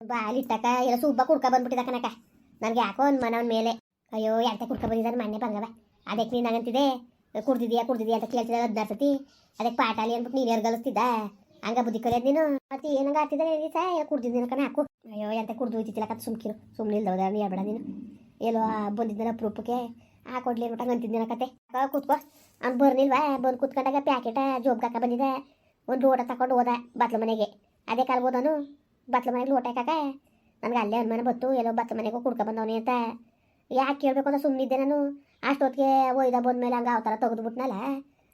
ಬಾಲಿ ಇಟ್ಟಕ ಎಲ್ಲ ಸುಬ್ಬ ಕುಡ್ಕ ಬಂದ್ಬಿಟ್ಟಿದ ಕನಕ ನನಗೆ ಯಾಕೋ ಒಂದು ಮನವನ ಮೇಲೆ, ಅಯ್ಯೋ, ಎಂತ ಕುಡ್ಕ ಬಂದಿದ್ದಾನೆ ಮೊನ್ನೆ ಬಂಗವ ಅದಕ್ಕೆ ನೀನು ಹಂಗಂತಿದೆ ಕುಡ್ದಿದ್ಯಾ ಕುಡ್ದಿದ್ಯಾ ಅಂತ ಕೇಳ್ತಿದ್ದ ಹದಿನಾರು ಸತಿ ಅದಕ್ಕೆ ಪಾಟಾಲಿ ಅಂದ್ಬಿಟ್ಟು ನೀನು ಎರ್ಗಲಿಸ್ತಿದ್ದ. ಹಂಗ ಬುದ್ಧಿ ಕಲಿಯೋದು ನೀನು? ಮತ್ತೆ ಏನಂಗ ಆಗ್ತಿದ್ರೆ ಸಾ ಕುಡ್ದಿದ್ದೀನಿ ಕಣ ಹಾಕು ಅಯ್ಯೋ, ಎಂತ ಕುಡ್ದು ಹೋಯ್ತಿಲ್ಲ ಕತ್ ಸುಮ್ಕಿರು. ಸುಮ್ಮನೆ ಇಲ್ದವದ ನೀ ಹೇಳ್ಬೇಡ ನೀನು. ಎಲ್ಲೋ ಬಂದಿದ್ದನ ಅಪ್ರೂಪಕ್ಕೆ ಕೊಡ್ಲಿ ಅಂದ್ಬಿಟ್ಟು ಅಂತಿದ್ದೀನ ಕತೆ ಕೂತ್ಕೋ. ಅವ್ನು ಬರ್ನಿಲ್ವಾ ಬಂದು ಕೂತ್ಕೊಂಡಾಗ ಪ್ಯಾಕೆಟ ಜೋಬ್ ಹಾಕ ಬಂದಿದೆ ಒಂದು ಲೋಟ ತಗೊಂಡು ಹೋದ, ಬಾತ್ಲು ಮನೆಗೆ. ಅದೇ ಕಾಲ್ಬೋದನು ಬತ್ಲ ಮನೆಗೆ ಲೋಟ ಹಾಕಾಕ? ನನಗೆ ಅಲ್ಲೇ ಅನುಮಾನ ಬತ್ತು ಎಲ್ಲೋ ಬತ್ಲ ಮನೆಗೆ ಕುಡ್ಕೊ ಬಂದವನಿ ಅಂತ. ಯಾಕೆ ಕೇಳಬೇಕು ಅಂತ ಸುಮ್ಮನಿದ್ದೆ ನಾನು. ಅಷ್ಟೊತ್ತಿಗೆ ಒಯ್ದ ಬಂದ್ಮೇಲೆ ಹಂಗೆ ಯಾವ ಥರ ತೆಗೆದ್ಬಿಟ್ನಲ್ಲ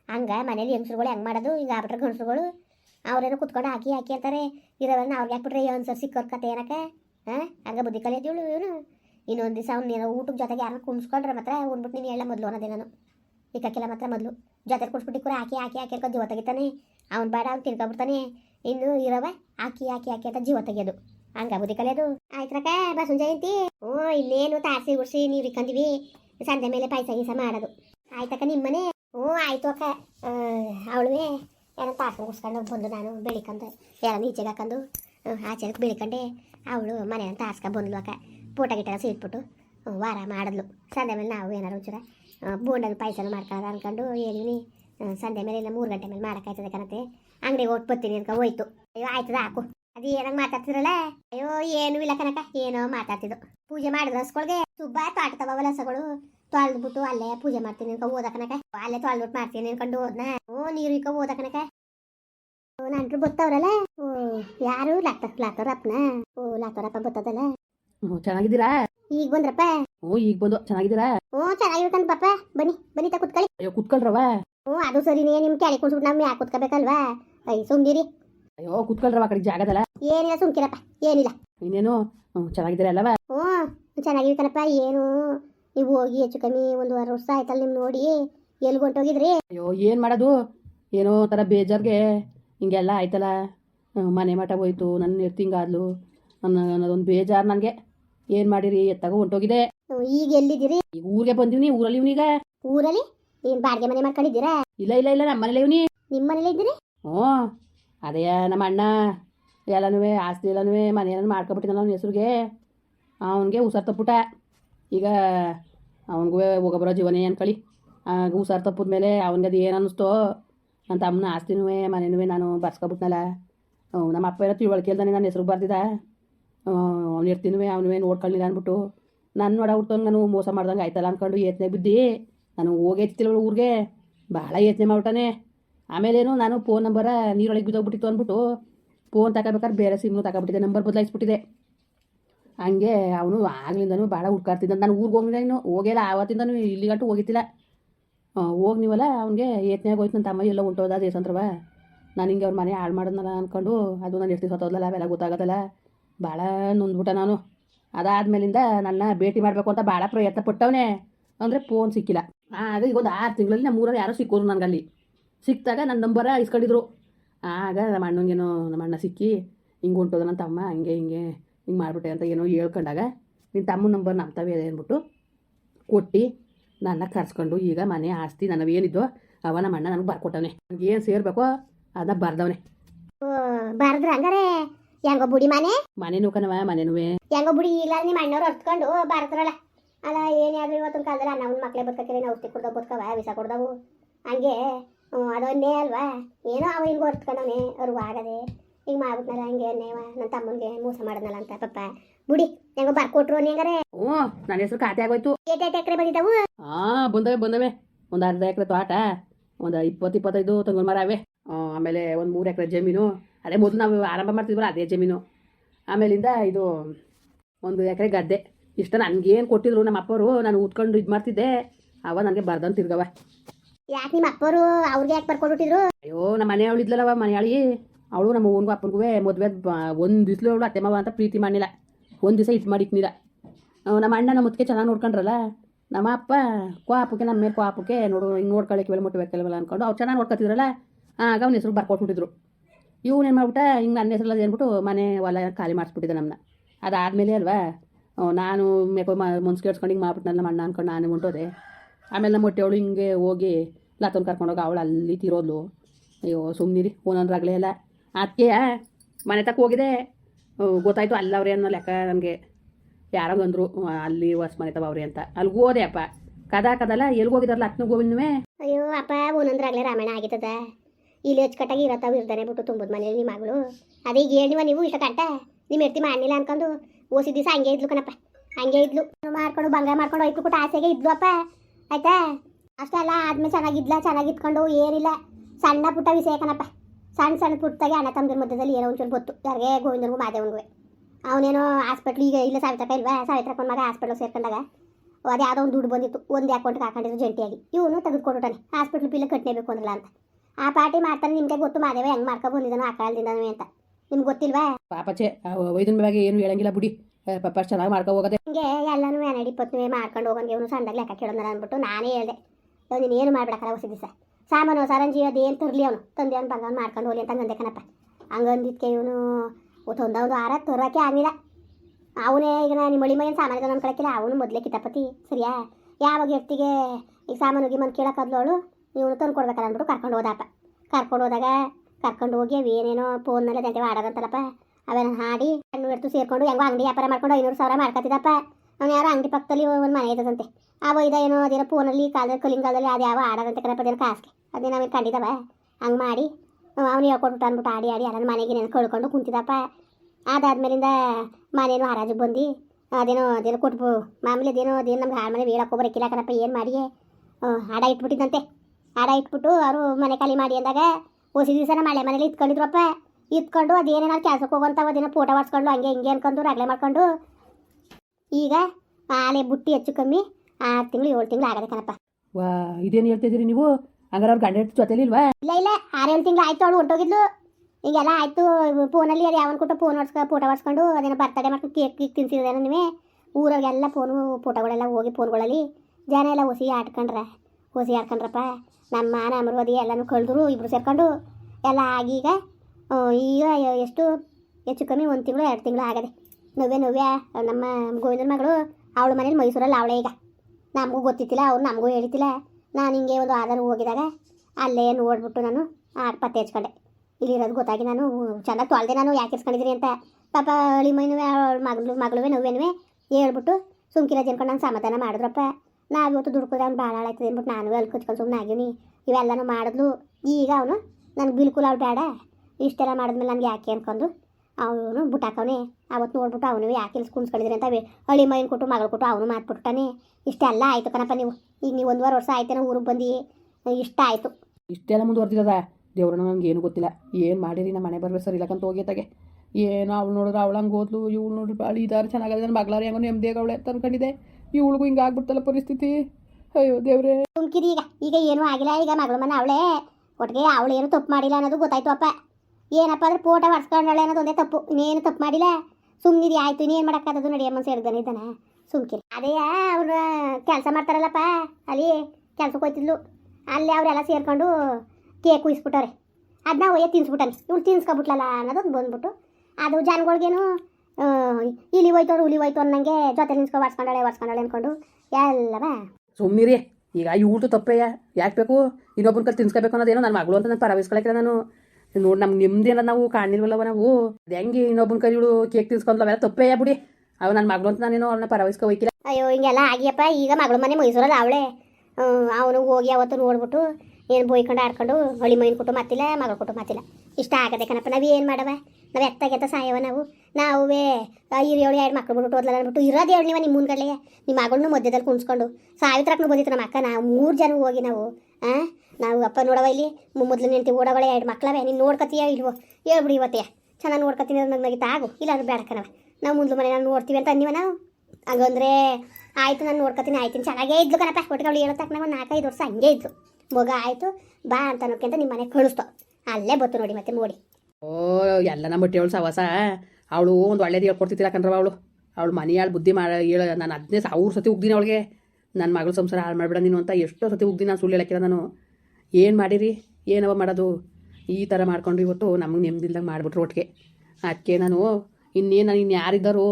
ಹಂಗೆ ಮನೇಲಿ ಹೆಂಗಸ್ರುಗಳು ಹೆಂಗೆ ಮಾಡೋದು? ಈಗ ಆಗ್ಬಿಟ್ರೆ ಗಂಡಸ್ರುಗಳು? ಅವ್ರೇನೋ ಕುತ್ಕೊಂಡು ಹಾಕಿ ಹಾಕಿ ಅಂತಾರೆ. ಇರೋವನ್ನ ಅವ್ರಿಗೆ ಹಾಕ್ಬಿಟ್ರೆ ಅನ್ಸರ್ ಸಿಕ್ಕೋರ್ ಕತೆ ಏನಕ್ಕೆ? ಹಾಂ? ಹಂಗೆ ಬುದ್ಧಿ ಕಲಿಯೋದು ಇವನು? ಇನ್ನೊಂದು ದಿವಸ ಅವ್ನು ನೀನು ಊಟಕ್ಕೆ ಜೊತೆಗೆ ಯಾರನ್ನ ಕುಣಿಸ್ಕೊಂಡ್ರೆ ಮಾತ್ರ ಉಂಡ್ಬಿಟ್ಟು ನೀನು ಹೇಳ ಮೊದಲು ಅನ್ನೋದೇ ನಾನು. ಇಕ್ಕಕ್ಕೆಲ್ಲ ಮಾತ್ರ ಮೊದಲು. ಜೊತೆ ಕುಡಿಸ್ಬಿಟ್ಟು ಕೂಡ ಹಾಕಿ ಹಾಕಿ ಹಾಕಿ ಹಾಕಿ ತೆಗಿತಾನೆ. ಅವ್ನು ಬೇಡ, ಅವ್ನು ತಿನ್ಕೊಬಿಡ್ತಾನೆ ಇನ್ನು ಇರವ? ಹಾಕಿ ಹಾಕಿ ಹಾಕಿ ಅಂತ ಜೀವ ತೆಗಿಯೋದು. ಹಂಗ ಬುದ್ಧಿ ಕಲಿಯೋದು ಆಯ್ತ್ರಕ್ಕ ಬಸವನ ಜಯಂತಿ. ಓ, ಇಲ್ಲೇನು ತಾರಸಿ ಉಡ್ಸಿ ನೀರು ಇಕ್ಕಂದಿವಿ ಸಂಜೆ ಮೇಲೆ ಪಾಯಸ ಗೀಸ ಮಾಡೋದು. ಆಯ್ತಕ್ಕ ನಿಮ್ಮನೆ? ಹ್ಞೂ ಆಯ್ತು ಅಕ್ಕ. ಅವಳುವೆ ಏನೋ ತಾರಸಿ ಮುಗಿಸ್ಕೊಂಡು ಬಂದು ನಾನು ಬೆಳಿಕಂದು. ಎಲ್ಲ ಈಚೆಗೆ ಹಾಕೊಂಡು ಆಚೆಗೆ ಬೆಳಿಕೊಂಡೆ. ಅವಳು ಮನೆ ಅಂತ ತಾರ್ಸ್ಕೊಂಡು ಬಂದ್ಲು ಅಕ್ಕ. ಪೋಟ ಗಿಟ್ಟ ಸೀಟ್ಬಿಟ್ಟು ವಾರ ಮಾಡಿದ್ಲು. ಸಂಜೆ ಮೇಲೆ ನಾವು ಏನಾರು ಒಂಚೂರ ಬೋಂಡಲ್ಲಿ ಪಾಯಸನ ಮಾಡ್ಕೊಳ್ಳೋದು ಅನ್ಕೊಂಡು ಹೇಳಿನಿ ಸಂಜೆ ಮೇಲೆ ಇಲ್ಲ ಮೂರು ಗಂಟೆ ಮೇಲೆ ಮಾಡೋಕ್ಕಾಯ್ತದೆ ಕಣತೆ. ಅಂಗಡಿಗೆ ಹೋಗಿ ಬರ್ತೀನಿ ಅನ್ಕ ಹೋಯ್ತು. ಅಯ್ಯೋ ಆಯ್ತದ ಹಾಕು ಅದೇ ಏನಂಗೆ ಮಾತಾಡ್ತಿರಲ್ಲ ಅಯ್ಯೋ ಏನೂ ಇಲ್ಲ ಕನಕ ಏನೋ ಮಾತಾಡ್ತಿದ್ದು. ಪೂಜೆ ಮಾಡಿದ ಹಸ್ಕೊಳ್ಗೆ ತಾಟ ತಾಡ್ತವಲ್ಲ ಹಸಗಳು ತೊಳೆದ್ಬಿಟ್ಟು ಅಲ್ಲೇ ಪೂಜೆ ಮಾಡ್ತೀನಿ ಅನ್ಕ ಓದ ಕನಕ ಅಲ್ಲೇ ತೊಳೆದ್ಬಿಟ್ಟು ಮಾಡ್ತೀನಿ ಅನ್ಕೊಂಡು ಹೋದ್ನ. ಓ ನೀರು ಇಕ ಓದ ಕನಕ ಓ ನಂಟ್ರು ಬತ್ತವ್ರಲ್ಲ? ಓ ಯಾರು? ಲಾಕ್ತ ಲಾತೋರಪ್ಪನ ಓ ಲಾತೋರಪ್ಪ ಬತ್ತದಲ್ಲ? ಹ್ಞೂ ಚೆನ್ನಾಗಿದ್ದೀರಾ? ಈಗ ಬಂದ್ರಪ್ಪ? ಓ ಈಗ ಬಂದು ಚೆನ್ನಾಗಿದ್ದೀರಾ? ಓ ಚೆನ್ನಾಗಿರ್ತಾನೆ ಪಾಪ ಬನ್ನಿ ಬನ್ನಿ ತ ಕುತ್ಕೊಳ್ಳಿ. ಅಯ್ಯೋ ಕುತ್ಕೊಳ್ರವ ಹ್ಞೂ ಅದು ಸರಿನೇ. ನಿಮ್ ಕೆಳಗೆ ಕುಂತ್ಬಿಟ್ಟು ನಮ್ಮ ಯಾಕೆ ಕುತ್ಕೋಬೇಕಲ್ವಾ? ಐ ಸುಮ್ನಿರಿ. ಅಯ್ಯೋ ಕುತ್ಕೊಳ್ರವ ಆ ಕಡೆ ಜಾಗದಲ್ಲ. ಏನಿಲ್ಲ ಸುಮ್ಕಿರಪ್ಪ. ಏನಿಲ್ಲ. ಇನ್ನೇನು? ಹ್ಞೂ ಚೆನ್ನಾಗಿದ್ದೀರಾ ಅಲ್ಲವ? ಹ್ಞೂ ಚೆನ್ನಾಗಿರ್ಕನಪ್ಪ ಏನು? ನೀವು ಹೋಗಿ ಹೆಚ್ಚು ಕಮ್ಮಿ ಒಂದೂವರೆ ವರ್ಷ ಆಯ್ತಲ್ಲ ನಿಮ್ ನೋಡಿ. ಎಲ್ಲಿ ಹೊಂಟೋಗಿದ್ರಿ? ಅಯ್ಯೋ ಏನು ಮಾಡೋದು? ಏನೋ ತರ ಬೇಜಾರ್ಗೆ ಹಿಂಗೆಲ್ಲ ಆಯ್ತಲ್ಲ. ಹ್ಮ್, ಮನೆ ಮಠ ಹೋಯ್ತು ನನ್ನ ಇರ್ತಿಂಗಾದ್ಲು ನನ್ನ ಅನ್ನೋದೊಂದು ಬೇಜಾರು ನನಗೆ. ಏನು ಮಾಡಿರಿ? ಎತ್ತಾಗ ಹೊಂಟೋಗಿದೆ. ಈಗ ಎಲ್ಲಿದ್ದೀರಿ? ಈಗ ಊರಿಗೆ ಬಂದೀನಿ ಊರಲ್ಲಿ ಇವ್ನೀಗ ಊರಲ್ಲಿ? ಏನು ಬಾಡಿಗೆ ಮನೆ ಮಾಡ್ಕೊಂಡಿದ್ದೀರಾ? ಇಲ್ಲ ಇಲ್ಲ ಇಲ್ಲ ನಮ್ಮ ಮನೇಲಿ ಇವ್ನಿ. ನಿಮ್ಮ ಮನೇಲಿ ಇದ್ದೀರಿ? ಹ್ಞೂ. ಅದೇ ನಮ್ಮ ಅಣ್ಣ ಎಲ್ಲನೂ ಆಸ್ತಿ ಎಲ್ಲನೂ ಮನೆ ಎಲ್ಲ ಮಾಡ್ಕೊಬಿಟ್ಟಿದ್ದ ಅವ್ನ ಹೆಸ್ರಿಗೆ. ಅವನಿಗೆ ಹುಷಾರು ತಪ್ಪುಟ. ಈಗ ಅವನಿಗೂ ಹೋಗೋ ಬರೋ ಜೀವನೇ ಅನ್ಕೊಳ್ಳಿ. ಹುಷಾರು ತಪ್ಪಿದ ಮೇಲೆ ಅವನಿಗೆ ಅದು ಏನು ಅನ್ನಿಸ್ತೋ? ನನ್ನ ತಮ್ಮನ ಆಸ್ತಿನೂ ಮನೆನೂ ನಾನು ಬರ್ಸ್ಕೊಬಿಟ್ನಲ್ಲ. ನಮ್ಮ ಅಪ್ಪ ಏನೋ ತಿಳುವಳಿಕೆ ಇಲ್ದಾನೆ ನನ್ನ ಹೆಸ್ರು ಬರ್ದಿದ್ದ. ಅವ್ನು ಇರ್ತೀನುವೆ ಅವನುವೇ ನೋಡ್ಕೊಳ್ಳಿಲ್ಲ ಅಂದ್ಬಿಟ್ಟು. ನಾನು ನೋಡ ಹುಡ್ತಂಗೆ ನಾನು ಮೋಸ ಮಾಡ್ದಂಗೆ ಆಯ್ತಲ್ಲ ಅಂದ್ಕೊಂಡು ಏತನೇ ಬಿದ್ದು. ನಾನು ಹೋಗೈತಿಲ್ಲ ಊರಿಗೆ. ಭಾಳ ಯೋಚನೆ ಮಾಡ್ಬಿಟ್ಟಾನೆ. ಆಮೇಲೇನು ನಾನು ಫೋನ್ ನಂಬರ ನೀರೊಳಗೆ ಬಿದ್ದೋಗ್ಬಿಟ್ಟಿತ್ತು ಅಂದ್ಬಿಟ್ಟು ಫೋನ್ ತಗೋಬೇಕಾದ್ರೆ ಬೇರೆ ಸಿಮ್ನು ತಗೊಬಿಟ್ಟಿದ್ದೆ. ನಂಬರ್ ಬದಲಾಯಿಸ್ಬಿಟ್ಟಿದೆ. ಹಂಗೆ ಅವನು ಆಗ್ಲಿಂದನೂ ಭಾಳ ಹುಡ್ಕಾಡ್ತಿದ್ದ. ನಾನು ಊರಿಗೆ ಹೋಗಿಲ್ಲ ಇನ್ನು. ಹೋಗಿಲ್ಲ ಆವತ್ತಿಂದನೂ ಇಲ್ಲಿಗಂಟು ಹೋಗಿತ್ತಿಲ್ಲ. ಹೋಗಿ ನೀವಲ್ಲ. ಅವ್ನಿಗೆ ಏತ್ನಾಗ ಹೋಯ್ತು ನನ್ನ ತಮ್ಮ ಎಲ್ಲ ಹೊಂಟೋದ ದೇಸಂತ್ರವ ನಾನು ಹಿಂಗೆ ಅವ್ರ ಮನೆ ಹಾಳು ಮಾಡಿದ್ನಲ್ಲ ಅಂದ್ಕೊಂಡು ಅದು ನಾನು ಎಷ್ಟು ಸತ್ತೋದಲ್ಲ ಅವೆಲ್ಲ ಗೊತ್ತಾಗೋದಲ್ಲ. ಭಾಳ ನೊಂದ್ಬಿಟ್ಟ ನಾನು. ಅದಾದ್ಮೇಲಿಂದ ನನ್ನ ಭೇಟಿ ಮಾಡಬೇಕು ಅಂತ ಭಾಳ ಪ್ರಯತ್ನ ಪಟ್ಟವನೇ. ಅಂದರೆ ಫೋನ್ ಸಿಕ್ಕಿಲ್ಲ. ಆಗ ಈಗ ಒಂದು ಆರು ತಿಂಗಳಲ್ಲಿ ನಮ್ಮ ಊರಲ್ಲಿ ಯಾರೋ ಸಿಕ್ಕೋರು ನನಗಲ್ಲಿ. ಸಿಕ್ಕಿದಾಗ ನನ್ನ ನಂಬರ ಇಸ್ಕೊಂಡಿದ್ರು. ಆಗ ನಮ್ಮ ಅಣ್ಣಂಗೇನೋ ನಮ್ಮ ಅಣ್ಣ ಸಿಕ್ಕಿ ಹಿಂಗೆ ಹೊಂಟೋದ ನನ್ನ ತಮ್ಮ ಹಂಗೆ ಹಿಂಗೆ ಹಿಂಗೆ ಮಾಡಿಬಿಟ್ಟೆ ಅಂತ ಏನೋ ಹೇಳ್ಕೊಂಡಾಗ ನಿನ್ನ ತಮ್ಮನ ನಂಬರ್ ನಂಬ್ತವೆ ಅಂದ್ಬಿಟ್ಟು ಕೊಟ್ಟು ನನ್ನ ಕರ್ಸ್ಕೊಂಡು ಈಗ ಮನೆ ಆಸ್ತಿ ನನವೇನಿದ್ದೋ ಅವ ನಮ್ಮ ಅಣ್ಣ ನನಗೆ ಬರ್ಕೊಟ್ಟವನೆ. ನನಗೆ ಏನು ಸೇರ್ಬೇಕೋ ಅದ ಬರ್ದವನೆ. ಬಾರದ್ರ ಹಂಗಾರೆ? ಹೆಂಗೋ ಬುಡಿ ಮನೆ? ಮನೆನೂ ಕಣವ ಮನೆನೂ ಹೆಂಗೋ ಬುಡಿ ಇಲ್ಲ ನಿಮ್ಮ ಅಣ್ಣವ್ರು ಹೊರ್ತ್ಕೊಂಡು ಬಾರತ್ರಲ್ಲ. ಅಲ್ಲ ಏನಾದ್ರು ಇವತ್ತಿನ ಕಾಲದಲ್ಲಿ ಅಣ್ಣ ಅವ್ನ ಮಕ್ಳೇ ಬದುಕಕ್ಕೆ ನಾವು ಔಷಧಿ ಕುಡ್ದವು ಬದುಕವ ವಿಷ ಕೊಡ್ದವು? ಹಂಗೆ ಅದೊಂದೇ ಅಲ್ವಾ? ಏನೋ ಅವ ಹಿಂಗೆ ಹೊರ್ತ್ಕೊಂಡವನೇ ಅವ್ರು ಆಗದೆ. ಹಿಂಗೆ ಮಾಡ್ಬಿಟ್ನಲ್ಲ ಹಂಗೆ ನೇವ ನನ್ನ ತಮ್ಮನಿಗೆ ಮೋಸ ಮಾಡಿದ್ನಲ್ಲ ಅಂತ ಪಪ್ಪ. ಬುಡಿ ಹೆಂಗೋ ಬರ್ಕೊಟ್ರು ನೀ ಓ ನನ್ನ ಹೆಸರು ಖಾತೆ ಆಗೋಯ್ತು. ಏಟೇಟ್ ಎಕರೆ ಬಂದಿದ್ದಾವು? ಹಾಂ ಬಂದವೆ ಬಂದವೆ. ಒಂದು ಅರ್ಧ ಎಕರೆ ತೋಟ ಒಂದು ಇಪ್ಪತ್ತು ಇಪ್ಪತ್ತೈದು ತೆಂಗಿನ ಮರ ಅವೆ. ಆಮೇಲೆ ಒಂದು ಮೂರು ಎಕರೆ ಜಮೀನು. ಅದೇ ಮೊದಲು ನಾವು ಆರಂಭ ಮಾಡ್ತಿದ್ವಲ್ಲ ಅದೇ ಜಮೀನು. ಆಮೇಲಿಂದ ಇದು ಒಂದು ಎಕರೆ ಗದ್ದೆ. ಇಷ್ಟ ನನಗೇನು ಕೊಟ್ಟಿದ್ರು ನಮ್ಮ ಅಪ್ಪರು ನಾನು ಉತ್ಕೊಂಡು ಇದು ಮಾಡ್ತಿದ್ದೆ. ಅವ ನನಗೆ ಬರ್ದಂತ ತಿರ್ಗವ ಯಾಕೆ ನಿಮ್ಮ ಅಪ್ಪರು? ಅವ್ರಿಗೆ ಯಾಕೆ ಬರ್ಕೊಂಡ್ಬಿಟ್ಟಿದ್ರು ಅಯ್ಯೋ ನಮ್ಮ ಮನೆ ಅವಳಿದ್ಲಲ್ಲವ ಮನೆಯಾಳಿ. ಅವಳು ನಮ್ಮ ಓನ್ಗೂ ಅಪ್ಪನಿಗೂ ಮದುವೆ ಒಂದು ದಿವ್ಸಲು ಅವಳು ಅತ್ತೆ ಮಾವ ಅಂತ ಪ್ರೀತಿ ಮಾಡಿಲ್ಲ ಒಂದು ದಿವಸ ಇಟ್ಟು ಮಾಡಿಕ್ನಿಲ್ಲ ನಮ್ಮ ಅಣ್ಣ ನಮ್ಮ ಮುತ್ತಿಗೆ ಚೆನ್ನಾಗಿ ನೋಡ್ಕೊಂಡ್ರಲ್ಲ? ನಮ್ಮ ಅಪ್ಪ ಕ್ವಾಪಕ್ಕೆ ನಮ್ಮ ಮೇಲೆ ಕ್ವಾಪಕ್ಕೆ ನೋಡು ಹಿಂಗೆ ನೋಡ್ಕೊಳ್ಳೋಕೆ ಮುಟ್ಟಬೇಕಲ್ವಲ್ಲ ಅನ್ಕೊಂಡು ಅವ್ರು ಚೆನ್ನಾಗಿ ನೋಡ್ಕೊತಿದ್ರಲ್ಲ? ಆಗ ಅವ್ನ ಹೆಸರು ಬರ್ಕೊಟ್ಬಿಟ್ಟಿದ್ರು. ಇವನು ಏನು ಮಾಡ್ಬಿಟ್ಟ ಹಿಂಗೆ ನನ್ನ ಹೆಸರಲ್ಲ ಅಂದ್ಬಿಟ್ಟು ಮನೆ ಹೊಲ ಖಾಲಿ ಮಾಡಿಸ್ಬಿಟ್ಟಿದ್ದೆ ನಮ್ಮನ್ನ ಅದಾದಮೇಲೆ ಅಲ್ವಾ? ನಾನು ಮೇಕೋ ಮನ್ಸು ಕೇಳಿಸ್ಕೊಂಡು ಹಿಂಗೆ ಮಾಡ್ಬಿಟ್ಟು ನಮ್ಮ ಅಣ್ಣ ಅನ್ಕೊಂಡು ನಾನು ಹೊಂಟೋದೆ ಆಮೇಲೆ ನಮ್ಮ ಹೊಟ್ಟೆ ಅವಳು ಹಿಂಗೆ ಹೋಗಿ ಲತನ್ ಕರ್ಕೊಂಡೋಗಿ ಅವಳು ಅಲ್ಲಿ ತಿರೋದ್ಲು. ಅಯ್ಯೋ ಸುಮ್ಮನಿರಿ ಒಂದೊಂದ್ರಾಗಲೇ ಎಲ್ಲ ಅದಕ್ಕೆ ಮನೆ ತಕ್ಕ ಹೋಗಿದೆ ಗೊತ್ತಾಯ್ತು ಅಲ್ಲವ್ರೆ ಅನ್ನೋ ಲೆಕ್ಕ ನನಗೆ ಯಾರೋ ಬಂದರು ಅಲ್ಲಿ ಹೊಸ ಮನೆ ತವ ಅಂತ. ಅಲ್ಲಿ ಹೋದೆ ಅಪ್ಪ. ಕದ ಕದಲ್ಲ ಎಲ್ಲಿ ಹೋಗಿದಾರಲ್ಲ ಹತ್ನ ಗೋವಿಂದವೇ ಅಯ್ಯೋ, ಅಪ್ಪ ಒಂದೊಂದ್ರಾಗ್ಲೇ ರಾಮಾಯಣ ಆಗಿತ್ತದ ಇಲ್ಲಿ ಅಚ್ಚುಕಟ್ಟಾಗಿ ಇರತ್ತಾವ ಇರ್ತಾನೆ ಬಿಟ್ಟು ತುಂಬದ ಮನೇಲಿ ನಿಮ್ಮ ಮಗಳು. ಅದೇ ಹೇಳಿವ ನೀವು ಇಷ್ಟ ಕಟ್ಟ ನಿಮ್ಮ ಹೆಡ್ತಿ ಮಾಡಲಿಲ್ಲ ಅನ್ಕೊಂಡು ಓಸಿ ದಿವಸ ಹಂಗೆ ಇದ್ಲು ಕಣಪ್ಪ. ಹಂಗೆ ಇದ್ಲು. ಮಾಡ್ಕೊಂಡು ಬಂಗಾರ ಮಾಡ್ಕೊಂಡು ಹೋಯ್ತು ಕೊಟ್ಟು ಆಸೆಗೆ ಇದ್ಲು ಅಪ್ಪ. ಆಯ್ತಾ? ಅಷ್ಟೆಲ್ಲ ಆದ್ಮೇಲೆ ಚೆನ್ನಾಗಿದ್ಲ ಚೆನ್ನಾಗಿ ಇಟ್ಕೊಂಡು ಏನಿಲ್ಲ. ಸಣ್ಣ ಪುಟ್ಟ ವಿಷಯ ಕಣಪ್ಪ. ಸಣ್ಣ ಸಣ್ಣ ಪುಟ್ಟದಾಗೆ ಅಣ್ಣ ತಮ್ಮದ್ರ ಮಧ್ಯದಲ್ಲಿ ಏನೋ ಒಂಚೂರು ಗೊತ್ತು. ಯಾರಿಗೆ? ಗೋವಿಂದನಿಗೂ ಮಾದೇವನಿಗೂ. ಅವನೇನೋ ಹಾಸ್ಪಿಟ್ಲ್ ಈಗ ಇಲ್ಲ ಸಾವಿತ್ರಕ್ಕ ಇಲ್ವಾ? ಸಾವಿತ್ರಕ್ಕನ ಮಗ ಹಾಸ್ಪಿಟ್ಲ್ ಸೇರ್ಕೊಂಡಾಗ. ಅದು ಯಾವುದೋ ಒಂದು ದುಡ್ಡು ಬಂದಿತ್ತು. ಒಂದು ಅಕೌಂಟ್ಗೆ ಹಾಕೊಂಡಿದ್ರು ಜಂಟಿಯಾಗಿ ಇವನು ತೆಗೆದುಕೊಟ್ಟಾನೆ ಹಾಸ್ಪಿಟ್ಲ್ ಬಿಲ್ ಕಟ್ಟಲೇಬೇಕು ಅಂದ್ರಲ್ಲ ಅಂತ. ಆ ಪಾರ್ಟಿ ಮಾಡ್ತಾನೆ ನಿಮಗೆ ಗೊತ್ತು. ಮಾದೇವ ಹೆಂಗೆ ಮಾಡ್ಕೊ ಬಂದಿದ್ದಾನೋ ಆ ಕಾಲದಿಂದನೂ ಅಂತ. ನಿಮ್ಗೆ ಗೊತ್ತಿಲ್ವಾ? ಪಾಪಚೆ ವೈದ್ಯನ ಬಗ್ಗೆ ಏನು ಹೇಳಂಗಿಲ್ಲ ಬಿಡಿ. ಪಾಪ ಚೆನ್ನಾಗಿ ಮಾಡ್ಕೊ ಹೋಗೋದೆ. ಹಿಂಗೆ ಎಲ್ಲನೂ ನಡಿ ಪತ್ನಿ ಮಾಡ್ಕೊಂಡು ಹೋಗಂಗೆ ಇವನು ಸಣ್ಣದಾಗ ಲೆಕ್ಕ ಕೇಳೋಣ ಅಂದ್ಬಿಟ್ಟು ನಾನೇ ಹೇಳ್ದೆ. ನೀನು ಏನು ಮಾಡ್ಬೇಕಲ್ಲ ಹೊಸ ದಿವಸ. ಸಾಮಾನು ಸರಂಜಿ ಏನು ತರಲಿ ಅವನು? ತಂದೆ ಅವ್ನು ಬಂಗ ಮಾಡ್ಕೊಂಡು ಹೋಗಲಿ ಅಂತ ನಂದೆ ಕಣಪ್ಪ. ಹಂಗಂದಿದ್ಕೆ ಇವನು ತೊಂದ ಒಂದು ಆರ ತರೋಕೆ ಆಗಿಲ್ಲ ಅವನೇ ಈಗ ನಾನು ಮಳಿ ಮೈನ ಸಾಮಾನು ಕಳಕಿಲ್ಲ ಅವನು ಮೊದಲೇ ಕಿತ್ತಪತಿ ಸರಿಯಾ? ಯಾವಾಗ ಎತ್ತಿಗೆ ಈಗ ಸಾಮಾನು ಗಿಮಾನು ಕೇಳೋಕ್ಕಾದ್ಲು ಅವಳು? ಇವನು ತಂದು ಕೊಡ್ಬೇಕಲ್ಲ ಅಂದ್ಬಿಟ್ಟು ಕರ್ಕೊಂಡು ಹೋದಪ್ಪ ಕರ್ಕೊಂಡು ಹೋದಾಗ ಕರ್ಕೊಂಡು ಹೋಗಿ ಏನೇನೋ ಫೋನ್ನಲ್ಲಿ ಅದಂತೆ ಆಡೋದಂತಲ್ಲಪ್ಪ. ಅವೆಲ್ಲ ಹಾಡಿ ಹಣ್ಣು ಎಡ್ತು ಸೇರ್ಕೊಂಡು ಹೆಂಗೋ ಅಂಗಡಿ ವ್ಯಾಪಾರ ಮಾಡ್ಕೊಂಡು ಐನೂರು ಸಾವಿರ ಮಾಡ್ಕೊತಿದ್ದಪ್ಪ ಅವ್ನು ಯಾರೋ ಅಂಗಡಿ ಪಕ್ಕದಲ್ಲಿ ಒಂದು ಮನೆ ಇದ್ದದಂತೆ. ಆ ಒಯ್ದ ಏನೋ ಅದೇನೋ ಫೋನಲ್ಲಿ ಕಾಲದಲ್ಲಿ, ಕಲಿಂಗಾಲದಲ್ಲಿ ಅದು ಯಾವ ಆಡೋದಂತೆ ಕಣಪ್ಪ, ಅದೇನೋ ಕಾಸ್ಗೆ ಅದೇ ನಾವೇನು ಕಂಡಿದ್ದವ ಹಂಗೆ ಮಾಡಿ ಅವ್ನು ಹೇಳ್ಕೊಟ್ಬಿಟ್ಟು ಅಂದ್ಬಿಟ್ಟು ಆಡಿ ಆಡಿ ಅದನ್ನು ಮನೆಗೆ ನೆನೆ ಕಳ್ಕೊಂಡು ಕುಂತಿದ್ದಪ್ಪ ಅದಾದ್ಮೇಲಿಂದ ಮನೇನು ಹರಾಜು ಬಂದು. ಅದೇನೋ ಅದೇನೋ ಕೊಟ್ಬು ಮಾಮೂಲಿ ಅದೇನೋ ಅದೇನು ನಮ್ಗೆ ಹಾಳು ಮನೆ ಹೇಳಕ್ಕೋ ಬರಕ್ಕಿಲ್ಲ ಕಣಪ್ಪ, ಏನು ಮಾಡಿ ಹಾಡ ಇಟ್ಬಿಟ್ಟಿದ್ದಂತೆ. ಹಾಡ ಇಟ್ಬಿಟ್ಟು ಅವರು ಮನೆ ಖಾಲಿ ಮಾಡಿ ಅಂದಾಗ ಹೊಸ ದಿವಸ ಮಳೆ ಮನೇಲಿ ಇತ್ಕೊಂಡಿದ್ರಪ್ಪ. ಇತ್ಕೊಂಡು ಅದೇನೇನಾದ್ರು ಕೆಲಸಕ್ಕೆ ಹೋಗೋಂಥವು ಅದೇನೋ ಫೋಟೋ ಹೊಡ್ಸ್ಕೊಂಡು ಹಂಗೆ ಹಿಂಗೆ ಅನ್ಕೊಂಡು ರಗಳೆ ಮಾಡ್ಕೊಂಡು. ಈಗ ಆಲೆ ಬುಟ್ಟಿ ಹೆಚ್ಚು ಕಮ್ಮಿ ಆರು ತಿಂಗಳು ಏಳು ತಿಂಗಳು ಆಗದೆ ಕಣಪ್ಪ. ವಾ ಇದೇನು ಹೇಳ್ತಿದ್ದೀರಿ ನೀವು? ಹಂಗಾರೆ ಅವ್ರ ಗಂಡ ಹೆಂಡ್ತಿ ಜೊತೆಲಿ ಇಲ್ವಾ? ಇಲ್ಲ ಇಲ್ಲ ಆರೇಳು ತಿಂಗಳು ಆಯ್ತು ಅವಳು ಹೊಂಟೋಗಿದ್ಲು. ಹಿಂಗೆಲ್ಲ ಆಯ್ತು ಫೋನಲ್ಲಿ ಅದು ಯಾವನ್ ಕೊಟ್ಟು ಫೋನ್ ಹೊಡ್ಸ್ಕೊ ಫೋಟೋ ಹೊಡ್ಸ್ಕೊಂಡು ಅದೇನೋ ಬರ್ತಡೇ ಮಾಡ್ಕೊಂಡು ಕೇಕ್ ಕೇಕ್ ತಿನ್ಸಿದ್ದೇನೆ ನೀವೇ. ಊರವ್ರಿಗೆಲ್ಲ ಫೋನು ಫೋಟೋಗಳೆಲ್ಲ ಹೋಗಿ ಫೋನ್ಗಳಲ್ಲಿ. ಜನ ಎಲ್ಲ ಹೊಸಿ ಆಡ್ಕೊಂಡ್ರ. ಹೊಸಿ ಆಡ್ಕೊಂಡ್ರಪ್ಪ ನಮ್ಮ ಮಾನ ಎಲ್ಲನೂ ಕಳೆದ್ರು ಇಬ್ಬರು ಸೇರ್ಕೊಂಡು. ಎಲ್ಲ ಆಗೀಗ ಈಗ ಎಷ್ಟು? ಹೆಚ್ಚು ಕಮ್ಮಿ ಒಂದು ತಿಂಗಳು, ಎರಡು ತಿಂಗಳು ಆಗದೆ. ನೋವೇ ನವ್ಯ ನಮ್ಮ ಗೋವಿಂದನ ಮಗಳು, ಅವಳು ಮನೇಲಿ ಮೈಸೂರಲ್ಲಿ ಅವಳೇ ಈಗ. ನಮಗೂ ಗೊತ್ತಿತ್ತಿಲ್ಲ, ಅವ್ರು ನಮಗೂ ಹೇಳ್ತಿಲ್ಲ ನಾನು ಹಿಂಗೆ ಒಂದು ಆಧಾರ ಹೋಗಿದಾಗ ಅಲ್ಲೇ ನೋಡ್ಬಿಟ್ಟು ನಾನು ಆ ಪತ್ತೆ ಹಚ್ಕೊಂಡೆ. ಇಲ್ಲಿರೋದು ಗೊತ್ತಾಗಿ ನಾನು ಚೆನ್ನಾಗಿ ತೊಳ್ದೆ ನಾನು, ಯಾಕೆ ಇಸ್ಕೊಂಡಿದ್ದೀನಿ ಅಂತ. ಪಾಪ ಅಳಿ ಮೈನು ಮಗಳು, ಮಗಳುವೆ ನೋವೇನುವೆ ಹೇಳ್ಬಿಟ್ಟು ಸುಮ್ಕಿರ ಜನ್ಕೊಂಡು ನಾನು ಸಮಾಧಾನ ಮಾಡಿದ್ರಪ್ಪ. ನಾವು ಇವತ್ತು ದುಡ್ಕೋದ್ರೆ ಅವ್ನು ಭಾಳ ಆಯ್ತದೆ ಅಂದ್ಬಿಟ್ಟು ನಾನು ಅಲ್ಲಿ ಕುಚ್ಕೊಂಡು ಸುಮ್ಮನೆ ಆಗೀನಿ. ಇವೆಲ್ಲನೂ ಮಾಡಿದ್ಲು. ಈಗ ಅವನು ನನಗೆ ಬಿಲ್ಕುಲ್ ಅವ್ರು ಬೇಡ. ಇಷ್ಟೆಲ್ಲ ಮಾಡಿದ್ಮೇಲೆ ನನಗೆ ಯಾಕೆ ಅಂದ್ಕೊಂಡು ಅವನು ಬಿಟ್ಟಾಕವನೇ. ಅವತ್ತು ನೋಡ್ಬಿಟ್ಟು ಅವನು ಯಾಕೆ ಇಲ್ಲಿ ಕುಣ್ಸ್ಕೊಂಡಿದ್ರಿ ಅಂತ ಹಳಿ ಮೈನ್ ಕೊಟ್ಟು ಮಗಳು ಕೊಟ್ಟು ಅವನು ಮಾಡ್ಬಿಟ್ಟಾನೆ ಇಷ್ಟೆಲ್ಲ ಆಯಿತು ಕಣಪ್ಪ ನೀವು. ಈಗ ನೀವು ಒಂದುವರೆ ವರ್ಷ ಆಯ್ತೇನೋ ಊರಿಗೆ ಬಂದು. ಇಷ್ಟ ಆಯಿತು. ಇಷ್ಟೆಲ್ಲ ಮುಂದುವರೆದಿರದ? ದೇವ್ರನ್ನ ನನಗೆ ಏನು ಗೊತ್ತಿಲ್ಲ. ಏನು ಮಾಡಿರಿ ನಮ್ಮ ಮನೆ ಬರ್ಬೇಕು ಸರಿ ಇಲ್ಲಕಂತ ಹೋಗಿತ್ತಾಗೆ ಏನೋ ಅವ್ಳು ನೋಡಿದ್ರೆ ಅವಳಂಗೆ ಓದ್ಲು, ಇವಳು ನೋಡ್ರಿ ಭಾಳ ಇದಾರೆ ಚೆನ್ನಾಗಿದೆ ನನ್ನ ಮಗಳಾರಿ ಹೆಂಗೋ ನೆಮ್ಮದಿಯಾಗ ಅವಳೆ ಅಂತ ಅನ್ಕೊಂಡಿದ್ದೆ ಇವಳಿಗೂ ಹಿಂಗೆ ಆಗ್ಬಿಡ್ತಲ್ಲ ಪರಿಸ್ಥಿತಿ? ಅಯ್ಯೋ ದೇವ್ರೆ. ಸುಮ್ಕಿರಿ ಈಗ. ಈಗ ಏನೂ ಆಗಿಲ್ಲ. ಈಗ ಮಗಳು ಮನೆ ಅವಳೇ. ಒಟ್ಟಿಗೆ ಅವಳು ಏನು ತಪ್ಪು ಮಾಡಿಲ್ಲ ಅನ್ನೋದು ಗೊತ್ತಾಯ್ತು ಅಪ್ಪ. ಏನಪ್ಪ ಅಂದ್ರೆ ಫೋಟೋ ಹೊಡ್ಸ್ಕೊಂಡಳೆ ಅನ್ನೋದು ಒಂದೇ ತಪ್ಪು. ಇನ್ನೇನು ತಪ್ಪು ಮಾಡಿಲ್ಲ? ಸುಮ್ಮನಿರಿ ಆಯ್ತು. ಇನ್ನೇನು ಮಾಡೋಕ್ಕಾಗದು ನಡಿಯಮ್ಮ ಸೇರಿದಾನೆ ಇದ್ದಾನೆ ಸುಮ್ಕಿರಿ. ಅದೇ ಅವ್ರ ಕೆಲಸ ಮಾಡ್ತಾರಲ್ಲಪ್ಪ. ಅಲ್ಲಿ ಕೆಲ್ಸಕ್ಕೆ ಹೋಯ್ತಿದ್ಲು. ಅಲ್ಲಿ ಅವರೆಲ್ಲ ಸೇರ್ಕೊಂಡು ಕೇಕ್ ಉಯಿಸ್ಬಿಟ್ಟವ್ರೆ ಅದನ್ನ ಒಯ್ಯ ತಿನ್ಸ್ಬಿಟ್ಟಾನೆ. ಇವ್ಳು ತಿನ್ಸ್ಕೊಬಿಟ್ಲಲ್ಲ ಅನ್ನೋದು ಬಂದ್ಬಿಟ್ಟು. ಅದು ಜನಗಳ್ಗೇನು ಆ, ಇಲಿ ಹೋಯ್ತವ್ರು ಹುಲಿ ಹೋಯ್ತು ಅನ್ನಂಗೆ ಜೊತೆ ನಿನ್ಸ್ಕೊ ಹೊಡ್ಸ್ಕೊಂಡಳೆ ಹೊಡ್ಸ್ಕೊಂಡಳೆ ಅನ್ಕೊಂಡು ಎಲ್ಲವ. ಸುಮ್ಮನಿರಿ ಈಗ ಇವ್ರದ್ದು ತಪ್ಪೆಯ. ಯಾಕೆ ಬೇಕು? ಇನ್ನೊಬ್ಬನ ಕಲ್ ತಿನ್ಸ್ಕೋಬೇಕು ಅನ್ನೋದೇನೋ ನನ್ನ ಮಗಳು ಅಂತ ನಾನು ಪರವಿಸ್ಕೊಳಕ್ಕೆ ನಾನು. ನೋಡಿ ನಮ್ಗೆ ನಿಮ್ದು ಏನೋ ನಾವು ಕಾಣಿಲ್ವಲ್ಲವ ನಾವು. ಅದು ಹೆಂಗೆ ಇನ್ನೊಬ್ಬನ ಕೈ ಇವಳು ಕೇಕ್ ತಿನ್ಸ್ಕೊಂಡ್ಲವೆಲ್ಲ ತಪ್ಪಯ್ಯ ಬಿಡಿ. ಅವ ನನ್ನ ಮಗಳು ಅಂತ ನಾನೇನೋ ಅವ್ರನ್ನ ಪರವಿಸ್ಕೊ ಹೋಯ್ಕಿಲ್ಲ. ಅಯ್ಯೋ ಹಿಂಗೆಲ್ಲ ಆಗಿಯಪ್ಪ. ಈಗ ಮಗಳು ಮನೆ ಮೈಸೂರಲ್ಲಿ ಅವಳೆ. ಅವನು ಹೋಗಿ ಅವತ್ತು ನೋಡ್ಬಿಟ್ಟು ಏನು ಬೋಯ್ಕೊಂಡು ಆಡ್ಕೊಂಡು ಹೊಳಿ ಮೈನ್ ಕುಟುಂಬ ಮಾತಿಲ್ಲ ಮಗಳ ಕುಟುಂಬ ಮಾತಿಲ್ಲ ಇಷ್ಟ ಆಗದೆ ಕಣಪ್ಪ, ನಾವು ಏನು ಮಾಡವ? ನಾವು ಎತ್ತಾಗೆತ್ತ ಸಾಯವ ನಾವು? ನಾವುವೇ ಏಳು ಎರಡು ಮಕ್ಕಳು ಬಿಟ್ಟು ಓದ್ಲಲ್ಲ ಅಂದ್ಬಿಟ್ಟು ಇರೋದು ಹೇಳಿ ನೀವು ನಿಮ್ಮ ಮುಂದ್ಗಡೆ ನಿಮ್ಮ ಮಗಳನ್ನೂ ಮಧ್ಯದಲ್ಲಿ ಕುಣಿಸ್ಕೊಂಡು. ಸಾವಿತ್ರಕ್ಕೂ ಬಂದಿತ್ತು ನಮ್ಮ ಅಕ್ಕ, ನಾವು ಮೂರು ಜನ ಹೋಗಿ ನಾವು ಹಾಂ ನಾವು ಅಪ್ಪ ನೋಡವ ಇಲ್ಲಿ ಮೊದಲು ನಿಂತಿ ಓಡವಳೆ, ಎರಡು ಮಕ್ಕಳವೇ ನೀನು ನೋಡ್ಕೊತೀಯ ಇಲ್ವೋ? ಹೇಳ್ಬಿಡಿ ಇವತ್ತೆಯ ಚೆನ್ನಾಗಿ ನೋಡ್ಕತೀನಿ ನನಗೆ ನಗಿತಾ ಆಗು. ಇಲ್ಲ ಅದು ಬೇಡ ಕಣವ ನಾವು ಮುಂದೆ ಮನೆ ನಾನು ನೋಡ್ತೀವಿ ಅಂತ ನೀವು ನಾವು? ಹಂಗಂದ್ರೆ, ಆಯ್ತು ನಾನು ನೋಡ್ಕೊತೀನಿ ಆಯ್ತೀನಿ. ಚೆನ್ನಾಗೇ ಇದ್ಲು ಕಣಪ್ಪ. ಒಟ್ಟಿಗೆ ಅವಳು ಹೇಳೋ ತಕ್ಕ ನಾವು ನಾಲ್ಕೈದು ವರ್ಷ ಹಂಗೆ ಇದ್ಲು. ಮಗ ಆಯಿತು, ಬಾ ಅಂತ ಅನ್ನೋಕ್ಕಿಂತ ನಿಮ್ಮ ಮನೆಗೆ ಕಳಿಸ್ತೋ. ಅಲ್ಲೇ ಬತ್ತು ನೋಡಿ ಮತ್ತೆ ನೋಡಿ. ಓ, ಎಲ್ಲ ನಮ್ಮ ಬಟ್ಟೆ ಅವಳು ಸವಾಸ. ಅವಳು ಒಂದು ಒಳ್ಳೇದು ಹೇಳ್ಕೊಡ್ತಿದ್ದಿಲ್ಲ ಕಣ್ರವ ಅವಳು. ಅವಳು ಮನೆಯಾಳು ಬುದ್ಧಿ ಮಾಡ ಹೇಳ ನಾನು ಹದಿನೈದು ಸಾವಿರ ಸತಿ ಉಗ್ದಿನಿ ಅವಳಿಗೆ. ನನ್ನ ಮಗಳ ಸಂಸಾರ ಹಾಳು ಮಾಡಿಬಿಡ ನೀನು ಅಂತ ಎಷ್ಟೋ ಸತಿ ಉಗ್ದಿನ ನಾನು ಸುಳ್ಳು ಹೇಳಕ್ಕಿಲ್ಲ ನಾನು. ಏನು ಮಾಡಿರಿ? ಏನವ ಮಾಡೋದು? ಈ ಥರ ಮಾಡ್ಕೊಂಡು ಇವತ್ತು ನಮಗೆ ನೆಮ್ಮದಿಲ್ದಂಗೆ ಮಾಡಿಬಿಟ್ರು ಒಟ್ಟಿಗೆ ಅದಕ್ಕೆ ನಾನು ಇನ್ನೇನು ನಾನು ಇನ್ನು ಯಾರಿದ್ದರು?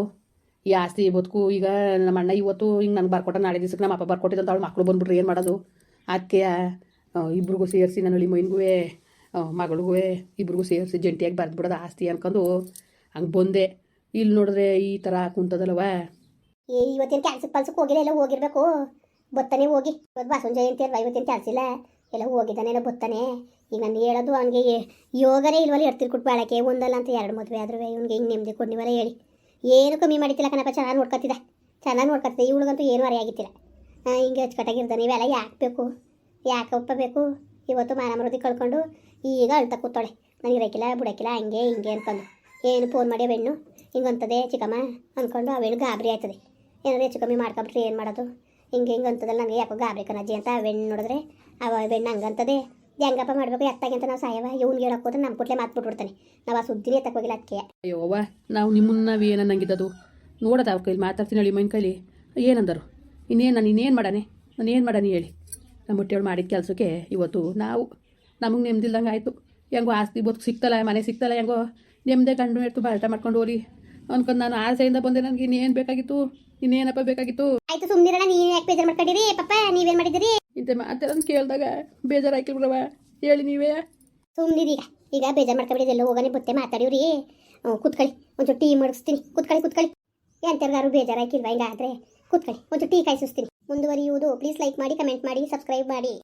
ಈ ಆಸ್ತಿ ಬದುಕು ಈಗ ನಮ್ಮ ಅಣ್ಣ ಇವತ್ತು ಹಿಂಗೆ ನನಗೆ ಬರ್ಕೊಟ್ಟ ನಾಳೆ ದಿವ್ಸಕ್ಕೆ ನಮ್ಮ ಅಪ್ಪ ಬರ್ಕೊಟ್ಟಿದ್ದಂತ ಅವಳು ಮಕ್ಕಳು ಬಂದ್ಬಿಟ್ರೆ ಏನು ಮಾಡೋದು? ಅದಕ್ಕೆ ಇಬ್ರಿಗೂ ಸೇರಿಸಿ ನನ್ನ ಹಳಿ ಮೈನ್ಗೂ ಮಗಳಿಗೂ ಇಬ್ರಿಗೂ ಸೇರಿಸಿ ಜಂಟಿಯಾಗಿ ಬರೆದ್ಬಿಡೋದು ಆಸ್ತಿ ಅನ್ಕೊಂಡು ಹಂಗೆ ಬಂದೆ. ಇಲ್ಲಿ ನೋಡಿದ್ರೆ ಈ ಥರ ಕುಂತದಲ್ಲವ ಏ, ಇವತ್ತೇನು ಕ್ಯಾನ್ಸಲ್ ಪಲ್ಸಕ್ಕೆ ಹೋಗಿಲ್ಲ, ಎಲ್ಲ ಹೋಗಿರ್ಬೇಕು. ಬತ್ತಾನೆ ಹೋಗಿ. ಇವತ್ತು ಬಸವನ ಜಯಂತಿ ಅಲ್ವಾ ಇವತ್ತೇನು ಎಲ್ಲ ಹೋಗಿದ್ದಾನೆ, ಎಲ್ಲ ಬತ್ತಾನೆ. ಈಗ ನಾನು ಹೇಳೋದು ಅವನಿಗೆ ಯೋಗನೇ ಇಲ್ವಲ್ಲ ಎಡ್ತಿರ್ಕೊಟ್ಟು ಬಾಳಕ್ಕೆ, ಒಂದಲ್ಲ ಅಂತ ಎರಡು ಮದುವೆ ಆದ್ರೂ ಇವ್ನಿಗೆ ಹಿಂಗೆ ನೆಮ್ಮದಿ ಕೊಡ್ನಿವಲ್ಲ ಹೇಳಿ. ಏನು ಕಮ್ಮಿ ಮಾಡಿತಿಲ್ಲ ಕಣಪ್ಪ, ಚೆನ್ನಾಗಿ ನೋಡ್ಕೊತಿದ್ದ ಚೆನ್ನಾಗಿ ನೋಡ್ಕೊತಿದ್ದೆ ಇವಳಿಗಂತೂ ಏನು ಅರೆ ಹಿಂಗೆ ಅಚ್ಚುಕಟ್ಟಾಗಿರ್ತಾನೆ ಇವೆಲ್ಲ ಯಾಕೆ ಬೇಕು? ಯಾಕಪ್ಪ ಬೇಕು? ಇವತ್ತು ಮಾನಮೃತಿ ಕಳ್ಕೊಂಡು ಈಗ ಅಳ್ತಾ ಕೂತಾಳೆ. ನನಗೆ ಇರಕ್ಕಿಲ್ಲ ಬಿಡಕ್ಕಿಲ್ಲ ಹಂಗೆ ಹಿಂಗೆ ಅಂತಂದು ಏನು ಫೋನ್ ಮಾಡಿ ಬೆಣ್ಣು ಹಿಂಗಂತದೆ ಚಿಕ್ಕಮ್ಮ ಅಂದ್ಕೊಂಡು ಅವೇನು ಗಾಬರಿ ಆಯ್ತದೆ. ಏನಾದ್ರು ಹೆಚ್ಚು ಕಮ್ಮಿ ಮಾಡ್ಕೊಬಿಟ್ರೆ ಏನು ಮಾಡೋದು? ಹಿಂಗೆ ಹಿಂಗೆ ಅಂತದಲ್ಲ ನನಗೆ ಯಾಕೋ ಗಾಬರಿ ಕಣಜ್ಜಿ ಅಂತ ಬೆಣ್ಣು ನೋಡಿದ್ರೆ. ಅವ ಬೆಣ್ಣು ಹಂಗಂತದೆ. ಹೆಂಗಪ್ಪ ಮಾಡಬೇಕು, ಎತ್ತಾಗಿ ಅಂತ ನಾವು ಸಾಯವ ಇವ್ನಿಗೆ ಹೇಳಕ್ಕೆ ಹೋದ್ರೆ ನಮ್ಮ ಕುಟ್ಲೆ ಮಾತು ಬಿಟ್ಬಿಡ್ತಾನೆ. ನಾವು ಆ ಸುದ್ದಿನೇ ತಗೋಗಿಲ್ಲ ಅದಕ್ಕೆ ನಾವು ಅವ್ವ ನಾವು ನಿಮ್ಮನ್ನ ಏನನ್ನಂಗಿದ್ದದು? ನೋಡೋದು ಅವ್ರ ಕೈಲಿ, ಮಾತಾಡ್ತೀನಿ ಹೇಳಿ ಮೈನ್ ಕೈಲಿ. ಏನಂದರು? ಇನ್ನೇನು ನಾನು ಇನ್ನೇನು ಮಾಡಾನೆ ನಾನು ಏನು ಮಾಡಾನೆ ಹೇಳಿ. ನಮ್ಮ ಹುಟ್ಟಿಯವ್ಳು ಮಾಡಿದ ಕೆಲಸಕ್ಕೆ ಇವತ್ತು ನಾವು ನಮಗೆ ನೆಮ್ಮದಿಲ್ದಂಗೆ ಆಯಿತು. ಹೆಂಗೋ ಆಸ್ತಿ ಬದುಕು ಸಿಕ್ತಲ್ಲ ಮನೆ ಸಿಕ್ತಲ್ಲ ಹೆಂಗೋ ನೆಮ್ಮದಿ ಕಂಡು ಎತ್ತು ಬಾಲ್ಟ ಮಾಡ್ಕೊಂಡು ಹೋಗ್ರಿ ಅನ್ಕೊಂಡು ನಾನು ಆಸೆಯಿಂದ ಬಂದೆ ನನಗೆ ಇನ್ನೇನು ಬೇಕಾಗಿತ್ತು? ಇನ್ನೇನಪ್ಪ ಬೇಕಾಗಿತ್ತು? ಆಯ್ತು ಸುಮ್ಮನಿರೋಣ ನೀನು ಯಾಕೆ ಬೇಜಾರು ಮಾಡ್ಕೊಂಡಿರಿ? ಪಪ್ಪ ನೀವೇನು ಮಾಡಿದಿರಿ ಇಂಥ ಮಾತಾಡೋದು ಕೇಳಿದಾಗ ಬೇಜಾರಾಕಿಲ್ಬಿಡವ ಹೇಳಿ ನೀವೇ. ಸುಮ್ಮನಿರಿ ಈಗ. ಬೇಜಾರು ಮಾಡ್ಕೊಬಿಡಿ ಎಲ್ಲ ಹೋಗೋಣ ಬತ್ತೆ ಮಾತಾಡಿವ್ರಿ. ಕೂತ್ಕೊಳ್ಳಿ. ಒಂಚೂರು ಟೀ ಮಾಡಿಸ್ತೀನಿ. ಕುತ್ಕೊಳ್ಳಿ ಕೂತ್ಕೊಳ್ಳಿ. ಎಂತರ್ಗಾರು ಬೇಜಾರಾಕಿಲ್ವಾ ಹಿಂಗಾದ್ರೆ? ಕೂತ್ಕೊಳ್ಳಿ. ಒಂದು ಟೀ ಕಾಯಿಸ್ತೀನಿ ಮುಂದುವರಿಯುವುದು. ಪ್ಲೀಸ್ ಲೈಕ್ ಮಾಡಿ ಕಮೆಂಟ್ ಮಾಡಿ ಸಬ್ಸ್ಕ್ರೈಬ್ ಮಾಡಿ.